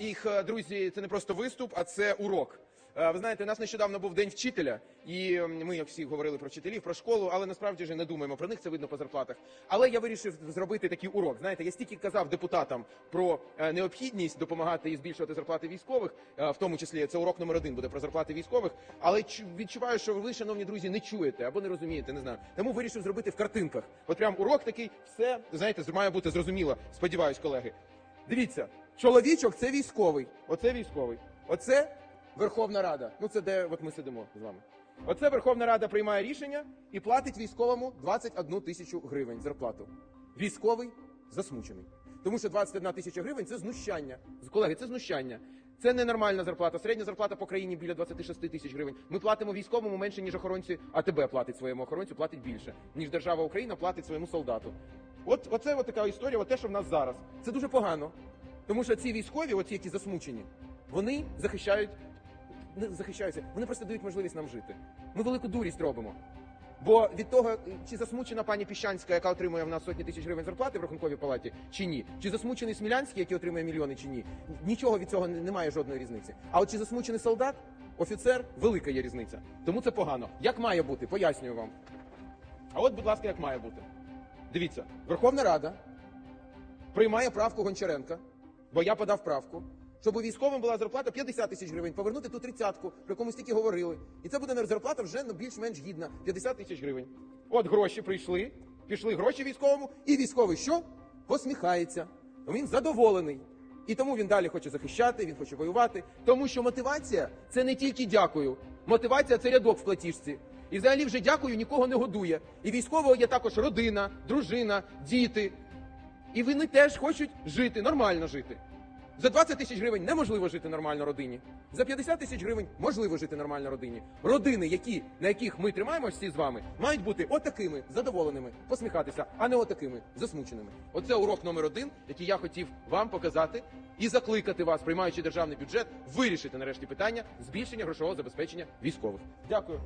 Їх е, друзі, це не просто виступ, а це урок. Е, Ви знаєте, у нас нещодавно був день вчителя, і ми, як всі, говорили про вчителів, про школу, але насправді вже не думаємо про них. Це видно по зарплатах. Але я вирішив зробити такий урок. Знаєте, я стільки казав депутатам про е, необхідність допомагати і збільшувати зарплати військових, в тому числі це урок номер один буде про зарплати військових. Але відчуваю, що ви, шановні друзі, не чуєте або не розумієте, не знаю. Тому вирішив зробити в картинках. От прям урок такий, все знаєте, має бути зрозуміло. Сподіваюсь, колеги. Дивіться, чоловічок це військовий. Оце військовий. Оце Верховна Рада. Ну це де от ми сидимо з вами. Оце Верховна Рада приймає рішення і платить військовому 21 тисячу гривень зарплату. Військовий засмучений. Тому що 21 тисяча гривень це знущання. Колеги, це знущання. Це ненормальна зарплата. Середня зарплата по країні біля 26 тисяч гривень. Ми платимо військовому менше, ніж охоронці АТБ платить своєму охоронцю, платить більше, ніж держава Україна платить своєму солдату. От оце от така історія, от те, що в нас зараз. Це дуже погано. Тому що ці військові, оці, які засмучені, вони захищають, не захищаються, вони просто дають можливість нам жити. Ми велику дурість робимо. Бо від того, чи засмучена пані Піщанська, яка отримує в нас сотні тисяч гривень зарплати в рахунковій палаті, чи ні, чи засмучений Смілянський, який отримує мільйони, чи ні, нічого від цього немає жодної різниці. А от чи засмучений солдат, офіцер, велика є різниця. Тому це погано. Як має бути? Пояснюю вам. А от, будь ласка, як має бути. Дивіться, Верховна Рада приймає правку Гончаренка, бо я подав правку, щоб у військовим була зарплата 50 тисяч гривень, повернути ту тридцятку, про ми стільки говорили. І це буде зарплата вже ну, більш-менш гідна 50 тисяч гривень. От гроші прийшли, пішли гроші військовому, і військовий що? Посміхається. Він задоволений. І тому він далі хоче захищати, він хоче воювати. Тому що мотивація це не тільки дякую. Мотивація це рядок в платіжці. І взагалі вже дякую нікого не годує. І військового є також родина, дружина, діти. І вони теж хочуть жити, нормально жити. За 20 тисяч гривень неможливо жити нормально родині. За 50 тисяч гривень можливо жити нормально родині. Родини, які, на яких ми тримаємося всі з вами, мають бути отакими задоволеними, посміхатися, а не отакими засмученими. Оце урок номер один, який я хотів вам показати і закликати вас, приймаючи державний бюджет, вирішити нарешті питання збільшення грошового забезпечення військових. Дякую.